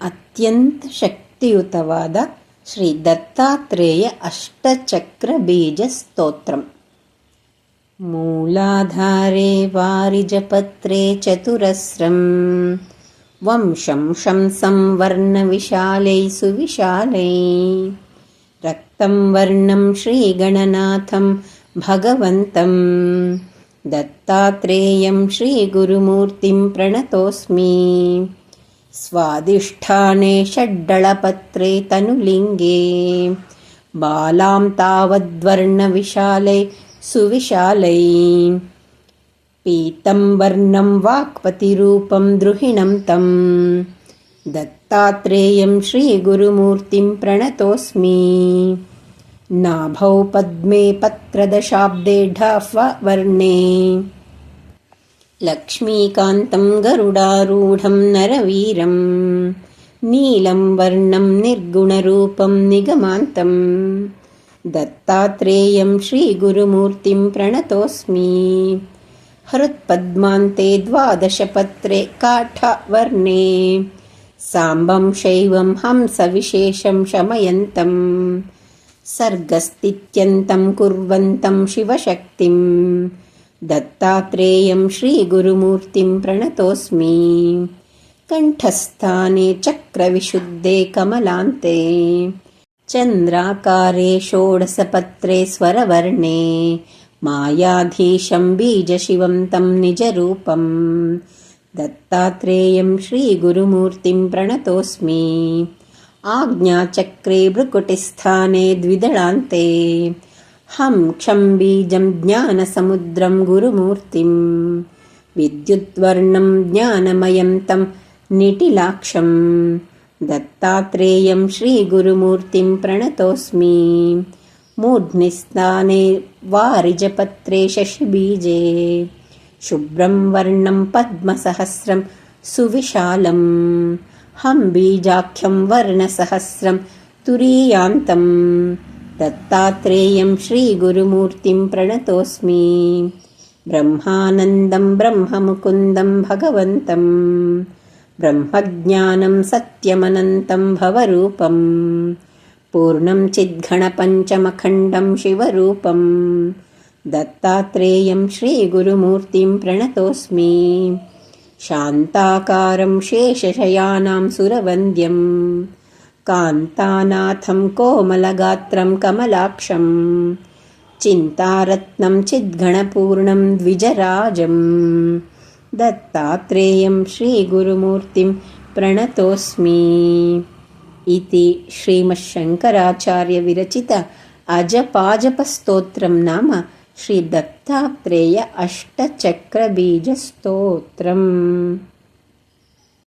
ಅತ್ಯಂತ ಶಕ್ತಿಯುತವಾದ ಶ್ರೀ ದತ್ತಾತ್ರೇಯ ಅಷ್ಟಚಕ್ರಬೀಜ ಸ್ತೋತ್ರಂ मूलाधारे वारिजपत्रे चतुरस्रं वंशं शंसं वर्णविशालै सुविशालै रक्तं वर्णं श्रीगणनाथं भगवन्तं दत्तात्रेयं श्रीगुरुमूर्तिं प्रणतोऽस्मि स्वादिष्ठाने षड्डळपत्रे तनुलिङ्गे। बालां तावद्वर्णविशालै सुविशालै। पीतं वर्णं वाक्पतिरूपं द्रुहिणं तं दत्तात्रेयं श्रीगुरुमूर्तिं प्रणतोऽस्मि। नाभौ पद्मे पत्रदशाब्दे ढाह्ववर्णे लक्ष्मीकान्तं गरुडारूढं नरवीरं नीलं वर्णं निर्गुणरूपं निगमान्तम् दत्तात्रेयं श्रीगुरुमूर्तिं प्रणतोऽस्मि। हृत्पद्मान्ते द्वादशपत्रे काठवर्णे साम्बं शैवं हंसविशेषं शमयन्तं सर्गस्तित्यन्तं कुर्वन्तं शिवशक्तिं दत्तात्रेयं श्रीगुरुमूर्तिं प्रणतोऽस्मि। कण्ठस्थाने चक्रविशुद्धे कमलान्ते चन्द्राकारे षोडशपत्रे स्वरवर्णे मायाधीशं बीजशिवं तं निजरूपम्। दत्तात्रेयं श्रीगुरुमूर्तिं प्रणतोऽस्मि। आज्ञाचक्रे भ्रुकुटिस्थाने द्विदळान्ते हं क्षं बीजं ज्ञानसमुद्रं गुरुमूर्तिं विद्युद्वर्णं ज्ञानमयं तं निटिलाक्षम् दत्तात्रेयं श्रीगुरुमूर्तिं प्रणतोऽस्मि। मूर्ध्निस्थाने वारिजपत्रे शशिबीजे। शुभ्रं वर्णं पद्मसहस्रं सुविशालम्। हं बीजाख्यं वर्णसहस्रं तुरीयान्तं दत्तात्रेयं श्रीगुरुमूर्तिं प्रणतोऽस्मि। ब्रह्मानन्दं ब्रह्ममुकुन्दं भगवन्तम् ब्रह्मज्ञानं सत्यमनन्तं भवरूपं पूर्णं चिद्घणपञ्चमखण्डं शिवरूपं दत्तात्रेयं श्रीगुरुमूर्तिं प्रणतोऽस्मि। शान्ताकारं शेषशयानां सुरवन्द्यं कान्तानाथं कोमलगात्रं कमलाक्षं चिन्तारत्नं चिद्गणपूर्णं द्विजराजम्। दत्तात्रेयं श्रीगुरुमूर्तिं प्रणतोऽस्मि। इति श्रीमच्छङ्कराचार्यविरचित अजपाजपस्तोत्रं नाम श्रीदत्तात्रेय अष्टचक्रबीजस्तोत्रम्